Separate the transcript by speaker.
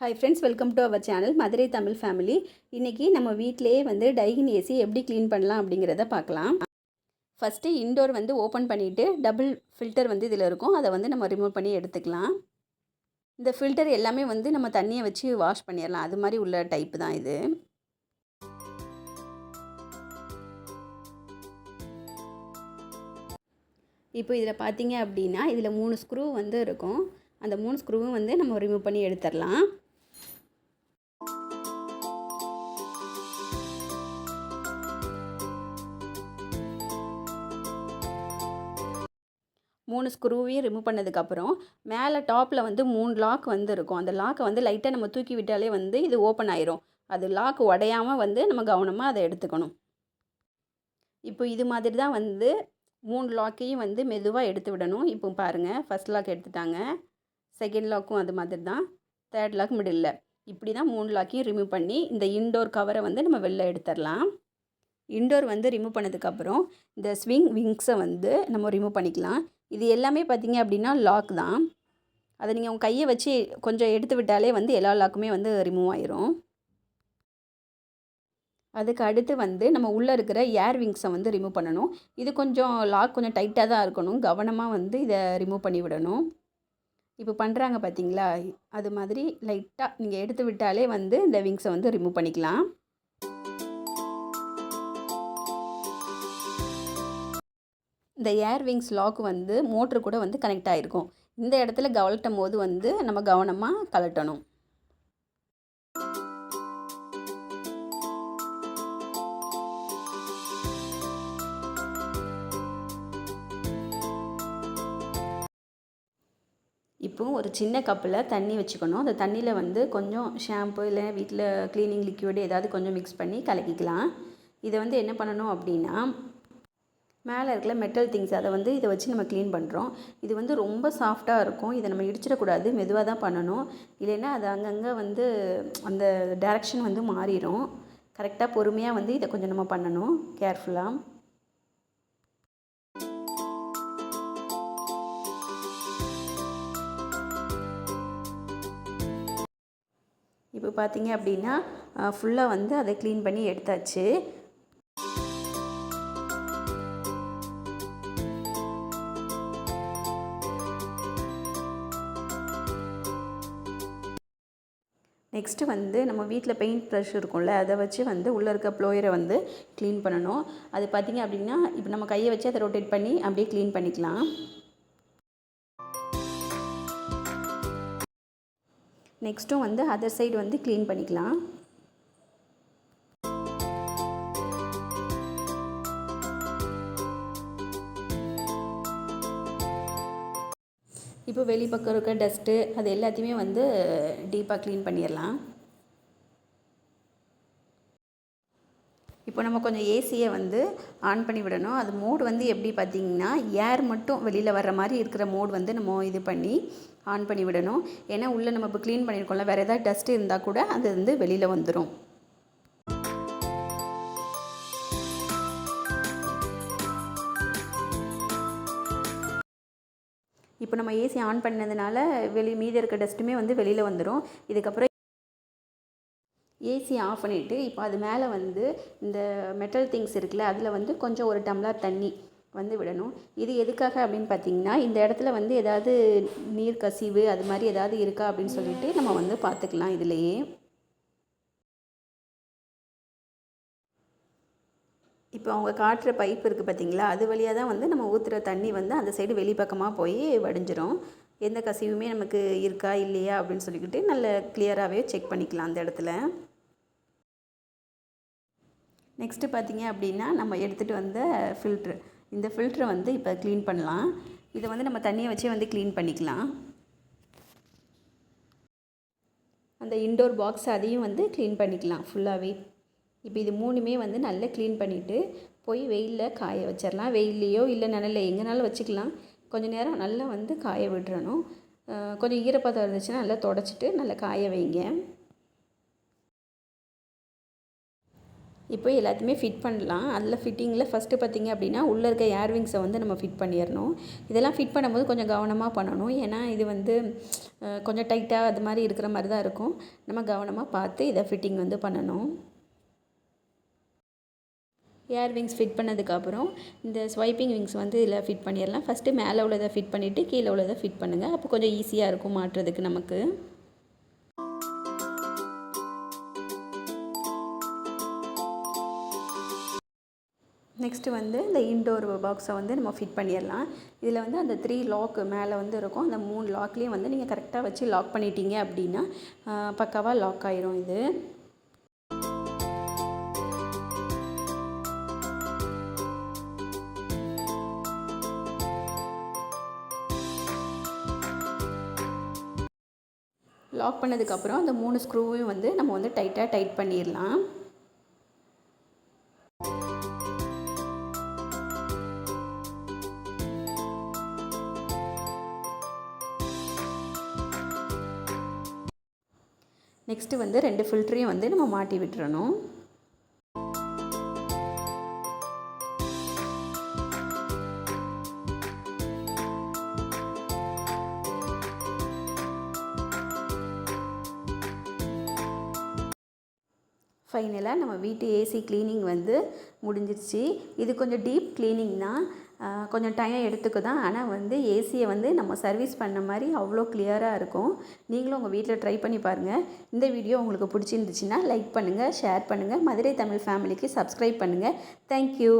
Speaker 1: Hi friends welcome to our channel Madurai Tamil family இன்றைக்கி நம்ம வீட்டிலேயே வந்து டைகின் ஏசி எப்படி க்ளீன் பண்ணலாம் அப்படிங்கிறத பார்க்கலாம். ஃபஸ்ட்டு இன்டோர் வந்து ஓப்பன் பண்ணிவிட்டு டபுள் ஃபில்டர் வந்து இதில் இருக்கும். அதை வந்து நம்ம ரிமூவ் பண்ணி எடுத்துக்கலாம். இந்த ஃபில்டர் எல்லாமே வந்து நம்ம தண்ணியை வச்சு வாஷ் பண்ணிடலாம். அது மாதிரி உள்ள டைப்பு தான் இது. இப்போ இதில் பார்த்தீங்க அப்படின்னா இதில் மூணு ஸ்க்ரூ வந்து இருக்கும். அந்த மூணு ஸ்க்ரூவும் வந்து நம்ம ரிமூவ் பண்ணி எடுத்துடலாம். மூணு ஸ்க்ரூவையும் ரிமூவ் பண்ணதுக்கப்புறம் மேலே டாப்பில் வந்து மூணு லாக் வந்து இருக்கும் அந்த லாக்கை வந்து லைட்டாக நம்ம தூக்கி விட்டாலே வந்து இது ஓப்பன் ஆயிரும். அது லாக் உடையாமல் வந்து நம்ம கவனமாக அதை எடுத்துக்கணும். இப்போ இது மாதிரி தான் வந்து மூணு லாக்கையும் வந்து மெதுவாக எடுத்து விடணும். இப்போ பாருங்கள் ஃபஸ்ட் லாக் எடுத்துட்டாங்க. செகண்ட் லாக்கும் அது மாதிரி தான். தேர்ட் லாக் மிடில் இப்படி தான் மூணு லாக்கையும் ரிமூவ் பண்ணி இந்த இன்டோர் கவரை வந்து நம்ம வெளில எடுத்துடலாம். இன்டோர் வந்து ரிமூவ் பண்ணதுக்கப்புறம் இந்த ஸ்விங் விங்ஸை வந்து நம்ம ரிமூவ் பண்ணிக்கலாம். இது எல்லாமே பார்த்திங்க அப்படின்னா லாக் தான். அதை நீங்கள் உங்கள் கையை வச்சு கொஞ்சம் எடுத்து விட்டாலே வந்து எல்லா லாக்குமே வந்து ரிமூவ் ஆயிரும். அதுக்கு அடுத்து வந்து நம்ம உள்ளே இருக்கிற ஏர் விங்ஸை வந்து ரிமூவ் பண்ணணும். இது கொஞ்சம் லாக் கொஞ்சம் டைட்டாக தான் இருக்கணும். கவனமாக வந்து இதை ரிமூவ் பண்ணி விடணும். இப்போ பண்ணுறாங்க பார்த்தீங்களா? அது மாதிரி லைட்டாக நீங்கள் எடுத்து விட்டாலே வந்து இந்த விங்ஸை வந்து ரிமூவ் பண்ணிக்கலாம். இந்த ஏர் விங்ஸ் லாக் வந்து மோட்ரு கூட வந்து கனெக்ட் ஆகிருக்கும் இந்த இடத்துல கவலட்டும் போது வந்து நம்ம கவனமாக கலட்டணும் இப்போ ஒரு சின்ன கப்பில் தண்ணி வச்சுக்கணும். அந்த தண்ணியில் வந்து கொஞ்சம் ஷாம்பு இல்லை வீட்டில் க்ளீனிங் லிக்யூடு ஏதாவது கொஞ்சம் மிக்ஸ் பண்ணி கலக்கிக்கலாம். இதை வந்து என்ன பண்ணணும் அப்படின்னா மேலே இருக்கிற மெட்டல் திங்ஸ் அதை வந்து இதை வச்சு நம்ம க்ளீன் பண்ணுறோம் இது வந்து ரொம்ப சாஃப்டாக இருக்கும். இதை நம்ம இடிச்சிடக்கூடாது. மெதுவாக தான் பண்ணணும். இல்லைன்னா அது அங்கங்கே வந்து அந்த டேரெக்ஷன் வந்து மாறிடும் கரெக்டாக பொறுமையாக வந்து இதை கொஞ்சம் நம்ம பண்ணணும். கேர்ஃபுல்லாக இப்போ பார்த்தீங்க அப்படின்னா ஃபுல்லாக வந்து அதை க்ளீன் பண்ணி எடுத்தாச்சு. நெக்ஸ்ட்டு வந்து நம்ம வீட்டில் பெயிண்ட் ப்ரஷ் இருக்கும்ல அதை வச்சு வந்து உள்ளே இருக்க ப்ளோயரை வந்து க்ளீன் பண்ணணும். அது பார்த்திங்க அப்படின்னா இப்போ நம்ம கையை வச்சு அதை ரொட்டேட் பண்ணி அப்படியே க்ளீன் பண்ணிக்கலாம். நெக்ஸ்ட்டும் வந்து அதர் சைடு வந்து க்ளீன் பண்ணிக்கலாம். இப்போ வெளிப்பக்கம் இருக்க டஸ்ட்டு அது எல்லாத்தையுமே வந்து டீப்பாக க்ளீன் பண்ணிடலாம். இப்போ நம்ம கொஞ்சம் ஏசியை வந்து ஆன் பண்ணி விடணும். அது மோட் வந்து எப்படி பார்த்திங்கன்னா ஏர் மட்டும் வெளியில் வர்ற மாதிரி இருக்கிற மோட் வந்து நம்ம இது பண்ணி ஆன் பண்ணி விடணும். ஏன்னா உள்ளே நம்ம இப்போ க்ளீன் பண்ணியிருக்கோம்ல வேறு ஏதாவது டஸ்ட் இருந்தால் கூட அது வந்து வெளியில் வந்துடும் இப்போ நம்ம ஏசி ஆன் பண்ணதுனால வெளி மீதி இருக்க டஸ்ட்டுமே வந்து வெளியில் வந்துடும் இதுக்கப்புறம் ஏசி ஆஃப் பண்ணிவிட்டு இப்போ அது மேலே வந்து இந்த மெட்டல் திங்ஸ் இருக்குல்ல அதில் வந்து கொஞ்சம் ஒரு டம்ளர் தண்ணி வந்து விடணும். இது எதுக்காக அப்படின்னு பார்த்தீங்கன்னா இந்த இடத்துல வந்து ஏதாவது நீர் கசிவு அது மாதிரி ஏதாவது இருக்கா அப்படின்னு சொல்லிட்டு நம்ம வந்து பார்த்துக்கலாம் இதுலேயே. இப்போ அவங்க காட்டுற பைப் இருக்குது பார்த்தீங்களா? அது வழியாக தான் வந்து நம்ம ஊற்றுற தண்ணி வந்து அந்த சைடு வெளிப்பக்கமாக போய் வடிஞ்சிரும். எந்த கசிவுமே நமக்கு இருக்கா இல்லையா அப்படின்னு சொல்லிக்கிட்டு நல்ல கிளியராகவே செக் பண்ணிக்கலாம் அந்த இடத்துல. நெக்ஸ்ட்டு பார்த்தீங்க அப்படின்னா நம்ம எடுத்துகிட்டு வந்த ஃபில்ட்ரு இந்த ஃபில்ட்ரை வந்து இப்போ க்ளீன் பண்ணலாம். இதை வந்து நம்ம தண்ணியை வச்சே வந்து க்ளீன் பண்ணிக்கலாம். அந்த இன்டோர் பாக்ஸ் அதையும் வந்து க்ளீன் பண்ணிக்கலாம் ஃபுல்லாகவே இப்போ இது மூணுமே வந்து நல்லா க்ளீன் பண்ணிவிட்டு போய் வெயிலில் காய வச்சிடலாம் வெயில்லையோ இல்லை நிழல்ல எங்கேனாலும் வச்சுக்கலாம். கொஞ்சம் நேரம் நல்லா வந்து காய விட்டுறணும். கொஞ்சம் ஈரப்பதம் இருந்துச்சுன்னா நல்லா தொடச்சிட்டு நல்லா காய வைங்க. இப்போ எல்லாத்தையுமே ஃபிட் பண்ணலாம். அதில் ஃபிட்டிங்கில் ஃபஸ்ட்டு பார்த்திங்க அப்படின்னா உள்ளே இருக்க ஏர்விங்ஸை வந்து நம்ம ஃபிட் பண்ணிடணும் இதெல்லாம் ஃபிட் பண்ணும்போது கொஞ்சம் கவனமாக பண்ணணும். ஏன்னா இது வந்து கொஞ்சம் டைட்டாக அது மாதிரி இருக்கிற மாதிரி தான் இருக்கும். நம்ம கவனமாக பார்த்து இதை ஃபிட்டிங் வந்து பண்ணணும். ஏர் விங்ஸ் ஃபிட் பண்ணதுக்கப்புறம் இந்த ஸ்வைப்பிங் விங்ஸ் வந்து இதில் ஃபிட் பண்ணிடலாம். ஃபஸ்ட்டு மேலே உள்ளதை ஃபிட் பண்ணிவிட்டு கீழே உள்ளதை ஃபிட் பண்ணுங்கள் அப்போ கொஞ்சம் ஈஸியாக இருக்கும் மாட்டுறதுக்கு நமக்கு. நெக்ஸ்ட்டு வந்து இந்த இன்டோர் பாக்ஸை வந்து நம்ம ஃபிட் பண்ணிடலாம். இதில் வந்து அந்த த்ரீ லாக்கு மேலே வந்து இருக்கும். அந்த மூணு லாக்லேயும் வந்து நீங்கள் கரெக்டாக வச்சு லாக் பண்ணிட்டீங்க அப்படின்னா பக்காவாக லாக் ஆயிரும் இது. லாக் பண்ணதுக்கப்புறம் அந்த மூணு ஸ்க்ரூவையும் வந்து நம்ம வந்து டைட்டாக டைட் பண்ணிடலாம் நெக்ஸ்ட்டு வந்து ரெண்டு ஃபில்டரையும் வந்து நம்ம மாட்டி விட்டுறணும். ஃபைனலாக நம்ம வீட்டு ஏசி க்ளீனிங் வந்து முடிஞ்சிருச்சு. இது கொஞ்சம் டீப் க்ளீனிங் தான் கொஞ்சம் டைம் எடுத்துக்கு தான். ஆனால் வந்து ஏசியை வந்து நம்ம சர்வீஸ் பண்ண மாதிரி அவ்வளோ கிளியராக இருக்கும். நீங்களும் உங்கள் வீட்டில் ட்ரை பண்ணி பாருங்கள் இந்த வீடியோ உங்களுக்கு பிடிச்சிருந்துச்சுன்னா லைக் பண்ணுங்கள் ஷேர் பண்ணுங்கள் மதுரை தமிழ் ஃபேமிலிக்கு சப்ஸ்கிரைப் பண்ணுங்கள் தேங்க்யூ